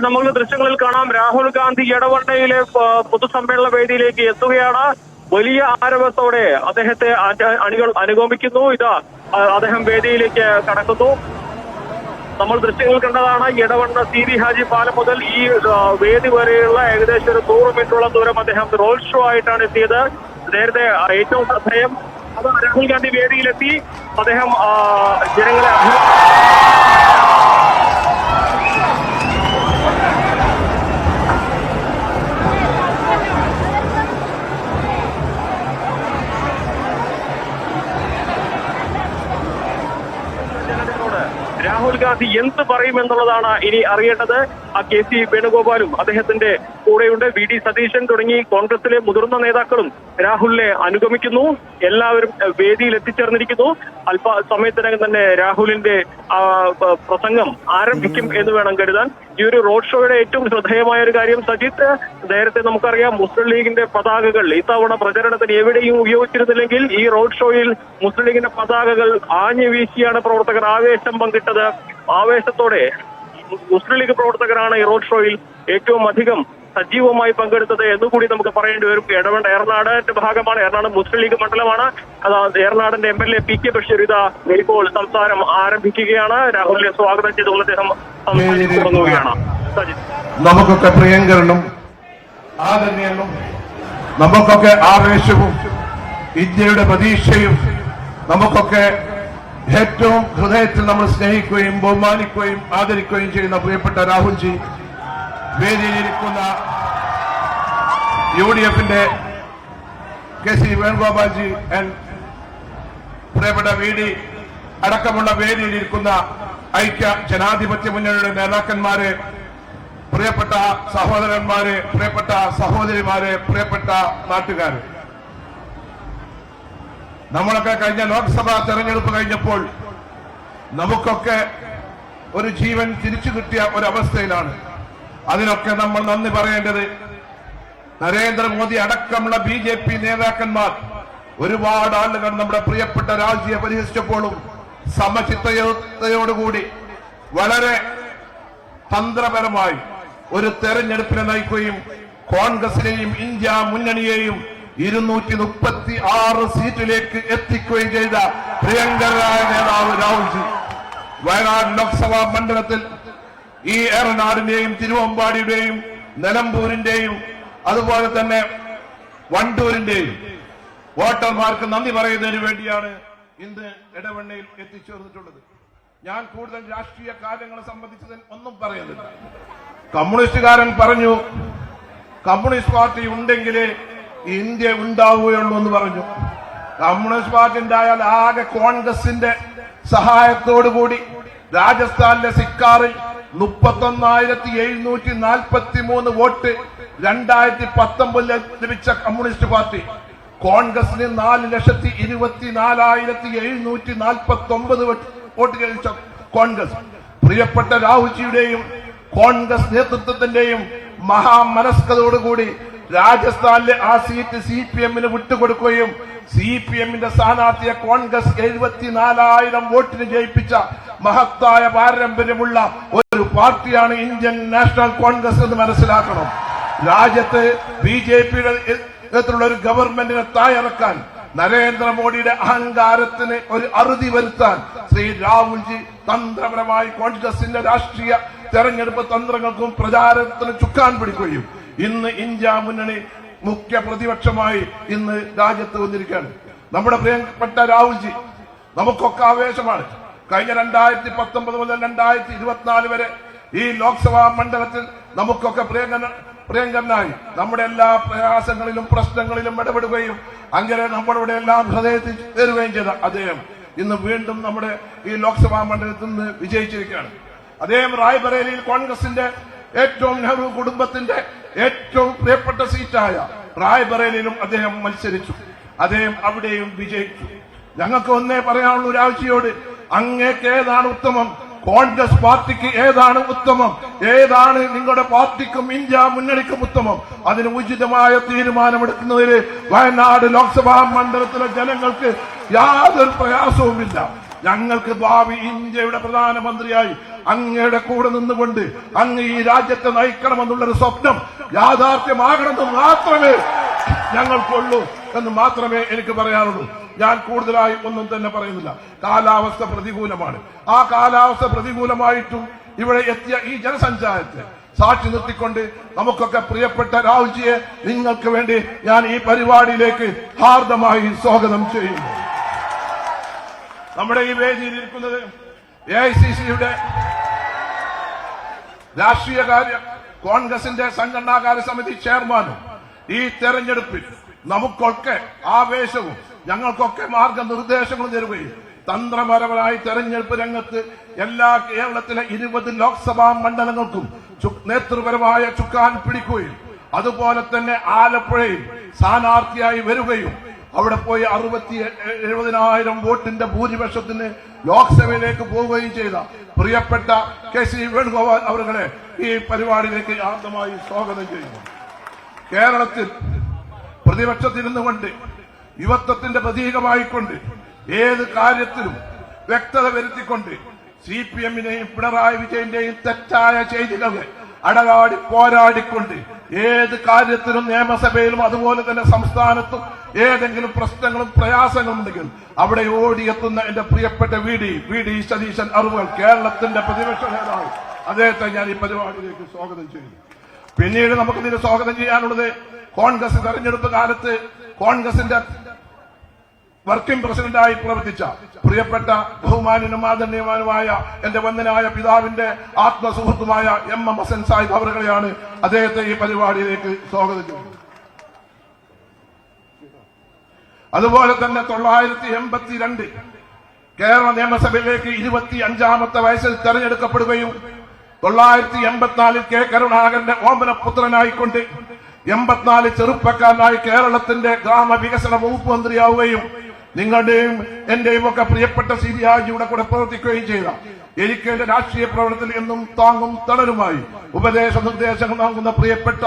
നമുക്ക് ദൃശ്യങ്ങളിൽ കാണാം. രാഹുൽ ഗാന്ധി എടവണ്ണയിലെ പൊതുസമ്മേളന വേദിയിലേക്ക് എത്തുകയാണ്. വലിയ ആരവത്തോടെ അദ്ദേഹത്തെ അണികൾ അനുഗമിക്കുന്നു. ഇതാ അദ്ദേഹം വേദിയിലേക്ക് കടക്കുന്നു. നമ്മൾ ദൃശ്യങ്ങൾ കണ്ടതാണ് എടവണ്ണ സി വി ഹാജി പാലം മുതൽ ഈ വേദി വരെയുള്ള ഏകദേശം ഒരു നൂറ് മീറ്ററോളം ദൂരം അദ്ദേഹം റോഡ് ഷോ ആയിട്ടാണ് എത്തിയത്. നേരത്തെ ഏറ്റവും ശ്രദ്ധേയം അത് രാഹുൽ ഗാന്ധി വേദിയിലെത്തി. അദ്ദേഹം ജനങ്ങളെ ജനങ്ങളെ രാഹുൽ ഗാന്ധി എന്ത് പറയുമെന്നുള്ളതാണ് ഇനി അറിയേണ്ടത്. ആ കെ സി വേണുഗോപാലും അദ്ദേഹത്തിന്റെ കൂടെയുണ്ട്. വി ഡി സതീശൻ തുടങ്ങി കോൺഗ്രസിലെ മുതിർന്ന നേതാക്കളും രാഹുലിനെ അനുഗമിക്കുന്നു. എല്ലാവരും വേദിയിൽ എത്തിച്ചേർന്നിരിക്കുന്നു. അല്പ സമയത്തിനകം തന്നെ രാഹുലിന്റെ പ്രസംഗം ആരംഭിക്കും എന്ന് വേണം കരുതാൻ. ഈ ഒരു റോഡ് ഷോയുടെ ഏറ്റവും ശ്രദ്ധേയമായ ഒരു കാര്യം സജിത്ത് നേരത്തെ നമുക്കറിയാം മുസ്ലിം ലീഗിന്റെ പതാകകൾ ഇത്തവണ പ്രചരണത്തിന് എവിടെയും ഉപയോഗിച്ചിരുന്നില്ലെങ്കിൽ ഈ റോഡ് ഷോയിൽ മുസ്ലിം ലീഗിന്റെ പതാകകൾ ആഞ്ഞു വീശിയാണ് പ്രവർത്തകർ ആവേശം പങ്കിട്ടത്. ആവേശത്തോടെ മുസ്ലിം ലീഗ് പ്രവർത്തകരാണ് ഈ റോഡ് ഷോയിൽ ഏറ്റവും അധികം സജീവമായി പങ്കെടുത്തത് എന്നുകൂടി നമുക്ക് പറയേണ്ടി വരും. ഇടവേണ്ട ഏറനാടിന്റെ ഭാഗമാണ്. ഏറനാട് മുസ്ലിം ലീഗ് മണ്ഡലമാണ്. അതാ ഏറനാടിന്റെ M L A P K Basheer ഇതാ ഇപ്പോൾ സംസാരം ആരംഭിക്കുകയാണ്. രാഹുലിനെ സ്വാഗതം ചെയ്തുകൊണ്ട് അദ്ദേഹം സംസാരിച്ചു തുടങ്ങുകയാണ്. നമുക്കൊക്കെ പ്രിയങ്കരനും ആദരണീയനും നമുക്കൊക്കെ ആവേശവും ഇന്ത്യയുടെ പ്രതീക്ഷയും നമുക്കൊക്കെ ഏറ്റവും ഹൃദയത്തിൽ നമ്മൾ സ്നേഹിക്കുകയും ബഹുമാനിക്കുകയും ആദരിക്കുകയും ചെയ്യുന്ന പ്രിയപ്പെട്ട രാഹുൽജി വേദിയിലിരിക്കുന്ന യു ഡി എഫിന്റെ കെ സി വേണുഗോപാൽജി പ്രിയപ്പെട്ട വി ഡി അടക്കമുള്ള വേദിയിലിരിക്കുന്ന ഐക്യ ജനാധിപത്യ മുന്നണിയുടെ നേതാക്കന്മാരെ പ്രിയപ്പെട്ട സഹോദരന്മാരെ പ്രിയപ്പെട്ട സഹോദരിമാരെ പ്രിയപ്പെട്ട നാട്ടുകാരെ. നമ്മളൊക്കെ കഴിഞ്ഞ ലോക്സഭാ തെരഞ്ഞെടുപ്പ് കഴിഞ്ഞപ്പോൾ നമുക്കൊക്കെ ഒരു ജീവൻ തിരിച്ചു കിട്ടിയ ഒരവസ്ഥയിലാണ്. അതിനൊക്കെ നമ്മൾ നന്ദി പറയേണ്ടത് നരേന്ദ്രമോദി അടക്കമുള്ള ബി ജെ പി നേതാക്കന്മാർ ഒരുപാട് ആളുകൾ നമ്മുടെ പ്രിയപ്പെട്ട രാജ്യെ പരിഹസിച്ചപ്പോഴും സമചിത്തയോടുകൂടി വളരെ തന്ത്രപരമായി ഒരു തെരഞ്ഞെടുപ്പിനെ നയിക്കുകയും കോൺഗ്രസിനെയും ഇന്ത്യ മുന്നണിയെയും ഇരുന്നൂറ്റി മുപ്പത്തി ആറ് സീറ്റിലേക്ക് എത്തിക്കുകയും ചെയ്ത പ്രിയങ്കരായ നേതാവ് രാഹുൽജി. വയനാട് ലോക്സഭാ മണ്ഡലത്തിൽ ഈ ഏറനാടിന്റെയും തിരുവമ്പാടിയുടെയും നിലമ്പൂരിന്റെയും അതുപോലെ തന്നെ വണ്ടൂരിന്റെയും വോട്ടർമാർക്ക് നന്ദി പറയുന്നതിന് വേണ്ടിയാണ് ഇന്ന് ഇടവണ്ണയിൽ എത്തിച്ചേർന്നിട്ടുള്ളത്. ഞാൻ കൂടുതൽ രാഷ്ട്രീയ കാര്യങ്ങളെ സംബന്ധിച്ചതിൽ ഒന്നും പറയുന്നില്ല. കമ്മ്യൂണിസ്റ്റുകാരൻ പറഞ്ഞു കമ്മ്യൂണിസ്റ്റ് പാർട്ടി ഉണ്ടെങ്കിലേ ഇന്ത്യ ഉണ്ടാവുകയുള്ളൂ എന്ന് പറഞ്ഞു. കമ്മ്യൂണിസ്റ്റ് പാർട്ടി ഉണ്ടായാൽ ആകെ കോൺഗ്രസിന്റെ സഹായത്തോടുകൂടി രാജസ്ഥാനിലെ സിക്കാറിൽ മുപ്പത്തൊന്നായിരത്തി എഴുന്നൂറ്റി നാൽപ്പത്തി മൂന്ന് വോട്ട് രണ്ടായിരത്തി പത്തൊമ്പതിൽ ലഭിച്ച കമ്മ്യൂണിസ്റ്റ് പാർട്ടി. കോൺഗ്രസിന് നാല് ലക്ഷത്തി ഇരുപത്തിനാലായിരത്തി എഴുന്നൂറ്റി നാൽപ്പത്തി ഒമ്പത് വോട്ട് ലഭിച്ച കോൺഗ്രസ്. പ്രിയപ്പെട്ട രാഹുൽജിയുടെയും കോൺഗ്രസ് നേതൃത്വത്തിന്റെയും മഹാമനസ്കതയോടുകൂടി രാജസ്ഥാനിലെ ആ സീറ്റ് സി പി എമ്മിന് വിട്ടുകൊടുക്കുകയും സി പി എമ്മിന്റെ സ്ഥാനാർത്ഥിയെ കോൺഗ്രസ് എഴുപത്തിനാലായിരം വോട്ടിന് ജയിപ്പിച്ച മഹത്തായ പാരമ്പര്യമുള്ള ഒരു പാർട്ടിയാണ് ഇന്ത്യൻ നാഷണൽ കോൺഗ്രസ് എന്ന് മനസ്സിലാക്കണം. രാജ്യത്ത് ബി ജെ പിയുടെ ഒരു ഗവൺമെന്റിനെ തായിറക്കാൻ നരേന്ദ്രമോദിയുടെ അഹങ്കാരത്തിന് ഒരു അറുതി വരുത്താൻ ശ്രീ രാഹുൽജി തന്ത്രപരമായി കോൺഗ്രസിന്റെ രാഷ്ട്രീയ തെരഞ്ഞെടുപ്പ് തന്ത്രങ്ങൾക്കും പ്രചാരണത്തിന് ചുക്കാൻ പിടിക്കുകയും ഇന്ന് ഇന്ത്യ മുന്നണി മുഖ്യ പ്രതിപക്ഷമായി ഇന്ന് രാജ്യത്ത് വന്നിരിക്കുകയാണ്. നമ്മുടെ പ്രിയപ്പെട്ട രാഹുൽജി നമുക്കൊക്കെ ആവേശമാണ്. കഴിഞ്ഞ രണ്ടായിരത്തി പത്തൊമ്പത് മുതൽ രണ്ടായിരത്തി ഇരുപത്തിനാല് വരെ ഈ ലോക്സഭാ മണ്ഡലത്തിൽ നമുക്കൊക്കെ പ്രിയങ്കര പ്രിയങ്കരനായി. നമ്മുടെ എല്ലാ പ്രയാസങ്ങളിലും പ്രശ്നങ്ങളിലും ഇടപെടുകയും അങ്ങനെ നമ്മളുടെ എല്ലാം ഹൃദയത്തിൽ ചേരുകയും ചെയ്ത അദ്ദേഹം ഇന്ന് വീണ്ടും നമ്മുടെ ഈ ലോക്സഭാ മണ്ഡലത്തിൽ നിന്ന് വിജയിച്ചിരിക്കുകയാണ്. അദ്ദേഹം റായ്ബറേലിയിൽ കോൺഗ്രസിന്റെ ഏറ്റവും നെഹ്റു കുടുംബത്തിന്റെ ഏറ്റവും പ്രിയപ്പെട്ട സീറ്റായ റായ്ബറേലിയിലും അദ്ദേഹം മത്സരിച്ചു. അദ്ദേഹം അവിടെയും വിജയിച്ചു. ഞങ്ങൾക്ക് ഒന്നേ പറയാനുള്ള രാജിയോട് അങ്ങേക്ക് ഏതാണ് ഉത്തമം? കോൺഗ്രസ് പാർട്ടിക്ക് ഏതാണ് ഉത്തമം? ഏതാണ് നിങ്ങളുടെ പാർട്ടിക്കും ഇന്ത്യ മുന്നണിക്കും ഉത്തമം? അതിന് ഉചിതമായ തീരുമാനമെടുക്കുന്നതിൽ വയനാട് ലോക്സഭാ മണ്ഡലത്തിലെ ജനങ്ങൾക്ക് യാതൊരു പ്രയാസവുമില്ല. ഞങ്ങൾക്ക് ഭാവി ഇന്ത്യയുടെ പ്രധാനമന്ത്രിയായി അങ്ങയുടെ കൂടെ നിന്നുകൊണ്ട് അങ്ങ് ഈ രാജ്യത്തെ നയിക്കണമെന്നുള്ളൊരു സ്വപ്നം യാഥാർത്ഥ്യമാകണമെന്ന് മാത്രമേ ഞങ്ങൾക്കുള്ളൂ എന്ന് മാത്രമേ എനിക്ക് പറയാനുള്ളൂ. ഞാൻ കൂടുതലായി ഒന്നും തന്നെ പറയുന്നില്ല. കാലാവസ്ഥ പ്രതികൂലമാണ്. ആ കാലാവസ്ഥ പ്രതികൂലമായിട്ടും ഇവിടെ എത്തിയ ഈ ജനസഞ്ചാരത്തെ സാക്ഷി നിർത്തിക്കൊണ്ട് നമുക്കൊക്കെ പ്രിയപ്പെട്ട രാഹുൽജിയെ നിങ്ങൾക്ക് വേണ്ടി ഞാൻ ഈ പരിപാടിയിലേക്ക് ഹാർദമായി സ്വാഗതം ചെയ്യുന്നു. നമ്മുടെ ഈ വേദിയിൽ ഇരിക്കുന്നത് എ ഐ സി സിയുടെ രാഷ്ട്രീയകാര്യ കോൺഗ്രസിന്റെ സംഘടനാകാര്യ സമിതി ചെയർമാനും. ഈ തെരഞ്ഞെടുപ്പിൽ നമുക്കൊക്കെ ആവേശവും ഞങ്ങൾക്കൊക്കെ മാർഗനിർദ്ദേശങ്ങൾ തരുകയും തന്ത്രപരമായി തെരഞ്ഞെടുപ്പ് രംഗത്ത് എല്ലാ കേരളത്തിലെ ഇരുപത് ലോക്സഭാ മണ്ഡലങ്ങൾക്കും നേതൃപരമായ ചുക്കാൻ പിടിക്കുകയും അതുപോലെ തന്നെ ആലപ്പുഴയിൽ സ്ഥാനാർത്ഥിയായി വരികയും അവിടെ പോയി അറുപത്തി എഴുപതിനായിരം വോട്ടിന്റെ ഭൂരിപക്ഷത്തിന് ലോക്സഭയിലേക്ക് പോവുകയും ചെയ്ത പ്രിയപ്പെട്ട കെ സി വേണുഗോപാൽ അവരുടെ ഈ പരിപാടിയിലേക്ക് ആദ്യമായി സ്വാഗതം ചെയ്യുന്നു. കേരളത്തിൽ പ്രതിപക്ഷത്തിരുന്നുകൊണ്ട് യുവത്വത്തിന്റെ പ്രതീകമായിക്കൊണ്ട് ഏത് കാര്യത്തിലും വ്യക്തത വരുത്തിക്കൊണ്ട് സി പി എമ്മിനെയും പിണറായി വിജയന്റെയും തെറ്റായ ചെയ്തികളെ അടകാടി പോരാടിക്കൊണ്ട് ഏത് കാര്യത്തിലും നിയമസഭയിലും അതുപോലെ തന്നെ സംസ്ഥാനത്തും ഏതെങ്കിലും പ്രശ്നങ്ങളും പ്രയാസങ്ങളും ഉണ്ടെങ്കിൽ അവിടെ ഓടിയെത്തുന്ന എന്റെ പ്രിയപ്പെട്ട V D V D Satheesan അറിവുകൾ കേരളത്തിന്റെ പ്രതിപക്ഷ നേതാവ്. അദ്ദേഹത്തെ ഞാൻ ഈ പരിപാടിയിലേക്ക് സ്വാഗതം ചെയ്യുന്നു. പിന്നീട് നമുക്ക് ഇതിന് സ്വാഗതം ചെയ്യാനുള്ളത് കോൺഗ്രസ് തെരഞ്ഞെടുപ്പ് കാലത്ത് കോൺഗ്രസിന്റെ വർക്കിംഗ് പ്രസിഡന്റായി പ്രവർത്തിച്ച പ്രിയപ്പെട്ട ബഹുമാന്യനും ആദരണീയമാനുമായ എന്റെ വന്ദനായ പിതാവിന്റെ ആത്മസുഹൃത്തുമായ എം എം ഹസൻ സാഹിബ് അവരുകളെയാണ് അദ്ദേഹത്തെ ഈ പരിപാടിയിലേക്ക് സ്വാഗതം ചെയ്യുന്നത്. അതുപോലെ തന്നെ തൊള്ളായിരത്തി എൺപത്തിരണ്ട് കേരള നിയമസഭയിലേക്ക് ഇരുപത്തി അഞ്ചാമത്തെ വയസ്സിൽ തെരഞ്ഞെടുക്കപ്പെടുകയും തൊള്ളായിരത്തി എൺപത്തിനാലിൽ കെ കരുണാകരന്റെ ഓമനപുത്രനായിക്കൊണ്ട് എൺപത്തിനാല് ചെറുപ്പക്കാരനായി കേരളത്തിന്റെ ഗ്രാമവികസന വകുപ്പ് മന്ത്രിയാവുകയും നിങ്ങളുടെയും എന്റെയും ഒക്കെ പ്രിയപ്പെട്ട സി ഡി ആജിയുടെ കൂടെ പ്രവർത്തിക്കുകയും ചെയ്ത എനിക്ക് എന്റെ രാഷ്ട്രീയ പ്രവർത്തനത്തിൽ എന്നും താങ്ങും തണലുമായി ഉപദേശ നിർദ്ദേശങ്ങൾ നൽകുന്ന പ്രിയപ്പെട്ട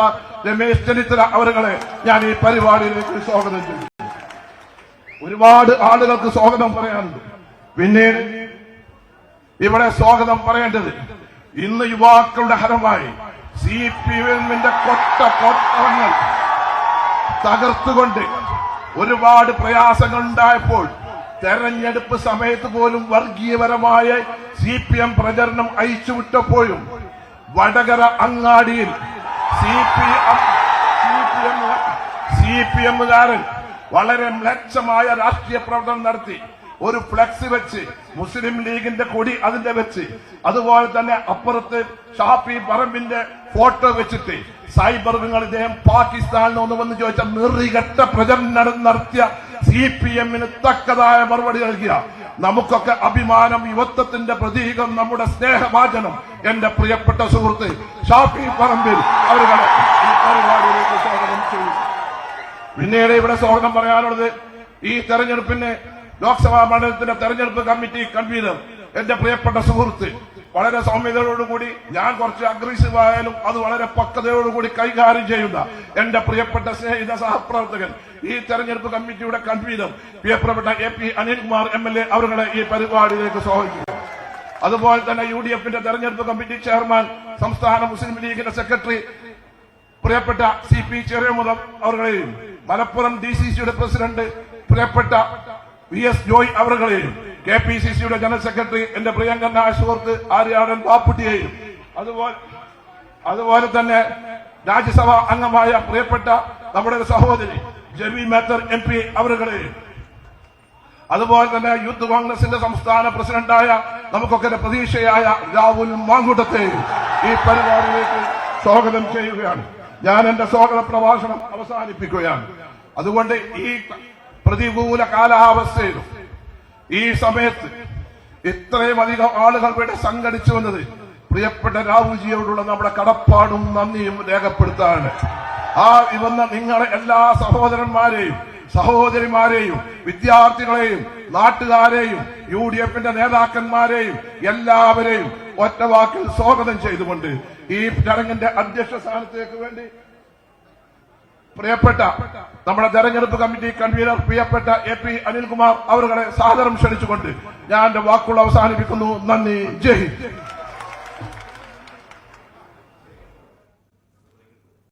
രമേശ് ചെന്നിത്തല അവരുകളെ ഞാൻ ഈ പരിപാടിയിലേക്ക് സ്വാഗതം ചെയ്യുന്നു. ഒരുപാട് ആളുകൾക്ക് സ്വാഗതം പറയാനുണ്ട്. പിന്നീട് ഇവിടെ സ്വാഗതം പറയേണ്ടത് ഇന്ന് യുവാക്കളുടെ ഹരമായി സി പി എമ്മിന്റെ കൊട്ട കൊട്ടങ്ങൾ തകർത്തുകൊണ്ട് ഒരുപാട് പ്രയാസങ്ങൾ ഉണ്ടായപ്പോൾ തെരഞ്ഞെടുപ്പ് സമയത്ത് പോലും വർഗീയപരമായ സി പി എം പ്രചരണം അയച്ചുവിട്ടപ്പോഴും വടകര അങ്ങാടിയിൽ C P M C P M C P എമ്മുകാരൻ വളരെ മ്ലക്ഷമായ രാഷ്ട്രീയ പ്രവർത്തനം നടത്തി. ഒരു ഫ്ലക്സ് വെച്ച് മുസ്ലിം ലീഗിന്റെ കൊടി അതിന്റെ വെച്ച്. അതുപോലെ തന്നെ അപ്പുറത്ത് ഷാഫി പറമ്പിന്റെ ഫോട്ടോ വെച്ചിട്ട് സൈബർ വിങ്ങൾ ഇദ്ദേഹം പാകിസ്ഥാനിൽ നിന്ന് വന്ന് ചോദിച്ച നിറികെട്ട പ്രചരണം നടത്തിയ സി പി എമ്മിന് തക്കതായ മറുപടി നൽകിയ. നമുക്കൊക്കെ അഭിമാനം യുവത്വത്തിന്റെ പ്രതീകം നമ്മുടെ സ്നേഹവാചനം. എന്റെ പ്രിയപ്പെട്ട സുഹൃത്ത് ഷാഫി പറമ്പിൽ പരിപാടിയിലേക്ക് സ്വാഗതം പിന്നീട് ഇവിടെ സ്വാഗതം പറയാനുള്ളത് ഈ തെരഞ്ഞെടുപ്പിന് ലോക്സഭാ മണ്ഡലത്തിന്റെ തെരഞ്ഞെടുപ്പ് കമ്മിറ്റി കൺവീനർ. എന്റെ പ്രിയപ്പെട്ട സുഹൃത്ത് വളരെ സൗമ്യതയോടുകൂടി ഞാൻ കുറച്ച് അഗ്രസീവ് ആയാലും അത് വളരെ പക്വതയോടുകൂടി കൈകാര്യം ചെയ്യുന്ന എന്റെ പ്രിയപ്പെട്ട സ്നേഹിത സഹപ്രവർത്തകൻ ഈ തെരഞ്ഞെടുപ്പ് കമ്മിറ്റിയുടെ കൺവീനർ പ്രിയപ്പെട്ട A P Anilkumar M L A അവരുടെ ഈ പരിപാടിയിലേക്ക് സ്വാഗതിക്കുന്നു അതുപോലെ തന്നെ യു ഡി എഫിന്റെ തെരഞ്ഞെടുപ്പ് കമ്മിറ്റി ചെയർമാൻ സംസ്ഥാന മുസ്ലിം ലീഗിന്റെ സെക്രട്ടറി പ്രിയപ്പെട്ട സി പി ചെറിയമുതം അവരുടെയും മലപ്പുറം ഡി സി സിയുടെ പ്രസിഡന്റ് പ്രിയപ്പെട്ട വി എസ് ജോയ് അവരുടെയും കെ പി സി സിയുടെ ജനറൽ സെക്രട്ടറി എന്റെ പ്രിയങ്കരനായ സുഹൃത്ത് ആര്യാടൻ പാപ്പുട്ടിയെയും അതുപോലെ അതുപോലെ തന്നെ രാജ്യസഭാ അംഗമായ പ്രിയപ്പെട്ട നമ്മുടെ സഹോദരി ജെബി മേത്തർ എം പി അവരുടെയും അതുപോലെ തന്നെ യൂത്ത് കോൺഗ്രസിന്റെ സംസ്ഥാന പ്രസിഡന്റായ നമുക്കൊക്കെ പ്രതീക്ഷയായ രാഹുൽ മാങ്കൂട്ടത്തെയും ഈ പരിപാടിയിലേക്ക് സ്വാഗതം ചെയ്യുകയാണ്. ഞാൻ എന്റെ സ്വാഗത പ്രഭാഷണം അവസാനിപ്പിക്കുകയാണ്. അതുകൊണ്ട് ഈ പ്രതികൂല കാലാവസ്ഥയിലും ഈ സമയത്ത് ഇത്രയും അധികം ആളുകൾ ഇവിടെ സംഘടിച്ചു വന്നത് പ്രിയപ്പെട്ട രാഹുൽജിയോടുള്ള നമ്മുടെ കടപ്പാടും നന്ദിയും രേഖപ്പെടുത്താണ്. ആ ഇവന്ന നിങ്ങളെ എല്ലാ സഹോദരന്മാരെയും സഹോദരിമാരെയും വിദ്യാർത്ഥികളെയും നാട്ടുകാരെയും യു ഡി എഫിന്റെ നേതാക്കന്മാരെയും എല്ലാവരെയും ഒറ്റവാക്കിൽ സ്വാഗതം ചെയ്തുകൊണ്ട് ഈ ചടങ്ങിന്റെ അധ്യക്ഷ സ്ഥാനത്തേക്ക് വേണ്ടി പ്രിയപ്പെട്ട നമ്മുടെ തെരഞ്ഞെടുപ്പ് കമ്മിറ്റി കൺവീനർ പ്രിയപ്പെട്ട എ പി അനിൽകുമാർ അവരുടെ സാദരം ക്ഷണിച്ചുകൊണ്ട് ഞാൻ എന്റെ വാക്കുകൾ അവസാനിപ്പിക്കുന്നു. നന്ദി. ജയ്